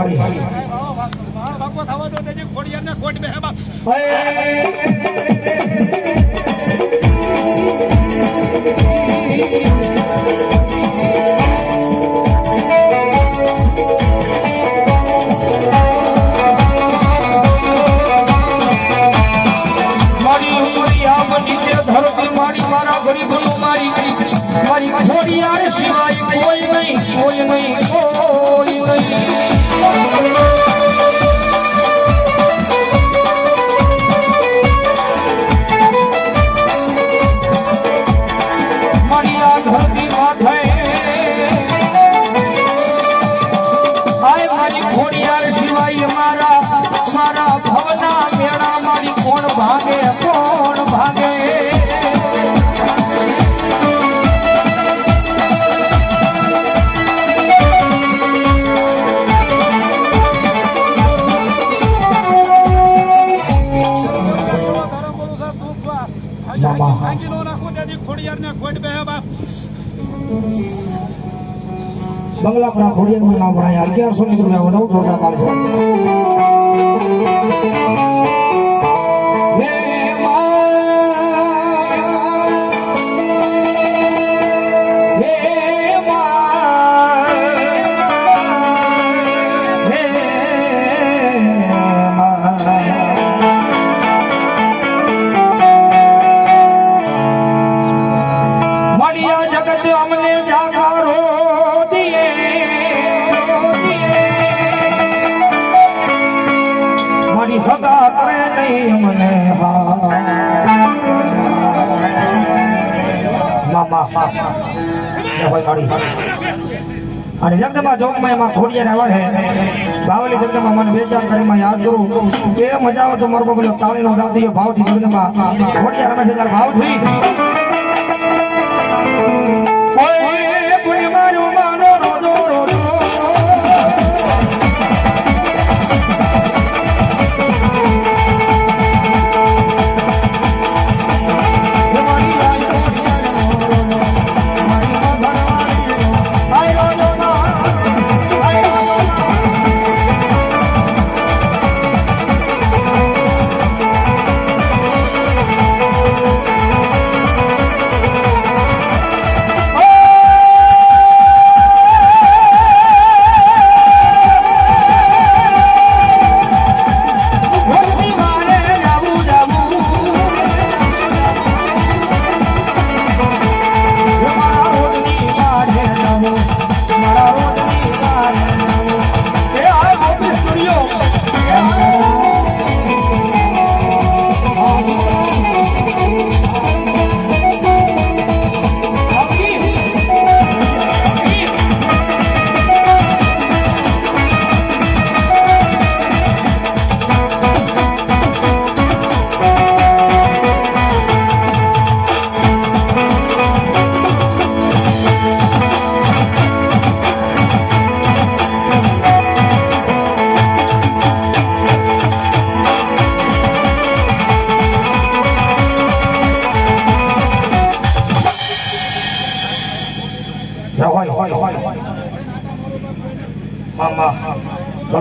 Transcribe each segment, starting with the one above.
પાડી ધરતી મારી, મારા ગરીબ મારી મારી ઘોડિયાર સિવાય કોઈ નહીં કોઈ નહીં કોઈ નહીં. Oh, બંગલાપુરા ખોડિયાનું નામ ભણાય અગિયારસો ની રૂપિયા વધારું જોરદાર તાળી અને જગદમા જોગમાં એમાં ખોડિયા નવર હે. બાવલી જગદમા મને વેચાણ કરી માં યાદ કરું. કે મજા આવે તો મારો બોલ્યો તાળી નો ભાવ ભાવથી જગદમા ખોડિયા રમે છે ત્યારે ભાવ ભાવથી.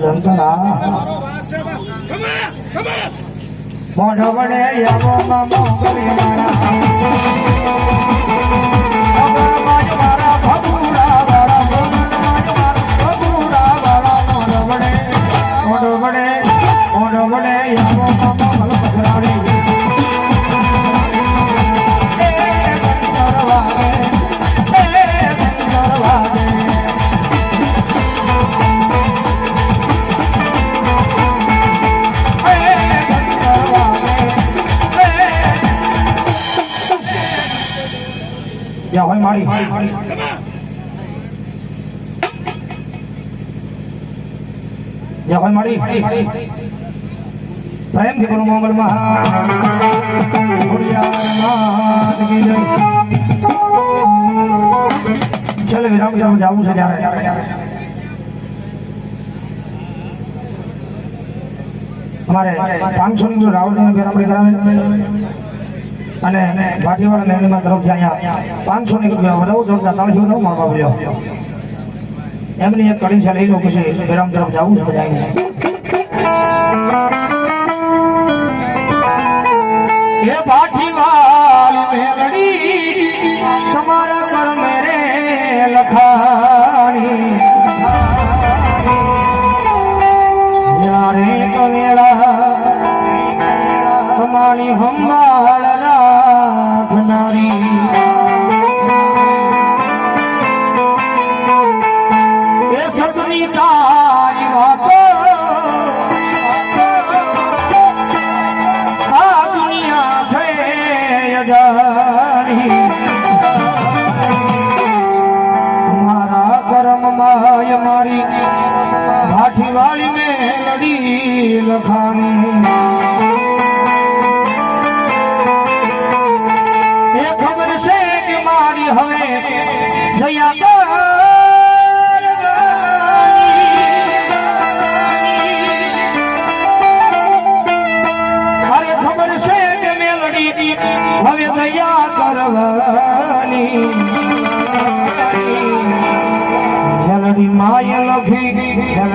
on, come on. મોઢ વડે આવો મામો કરી મારા ભગુડા વાળા મોઢ વડે મારી જા હોય મારી. પ્રેમથી બોલો મંગલ ચાલો વિરામ વિરામ જવું છે ત્યારે. અમારે પાંચસો ની રાવણ બેરામણી કરાવે. અને ભાટીવાળા મહેલમાં તરફથી અહીંયા પાંચસો ની રૂપિયા જોડતા ત્રણસો માં મારવા બોલ્યો એમની એક કડી છે, લઈ લો પછી બેરામ તરફ જવું છે બધાને એ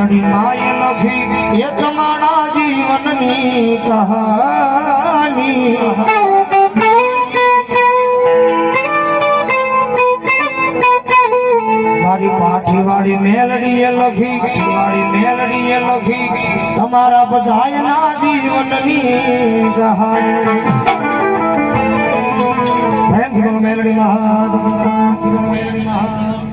ખેલડી માય લખી એ તમારા જીવનની કહાની. મારી પાઠીવાળી મેલડીએ લખી વાળી મેલડીએ લખી, તમારા બધાયના જીવનની કહાની. મેલડી મહાદ મેલડી મહાદ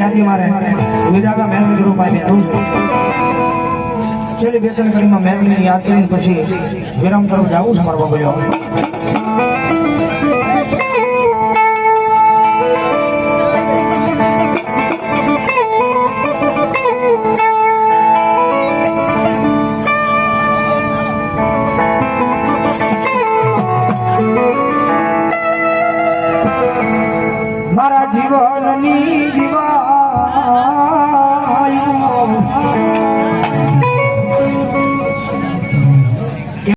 યાદી મારે. મહેલ ગ્રુપ આવી આવું છે. છેલ્લી બે ત્રણ ઘડીમાં મહેલની યાદ કરીને પછી વિરામ તરફ જવું છે મારો બાબુ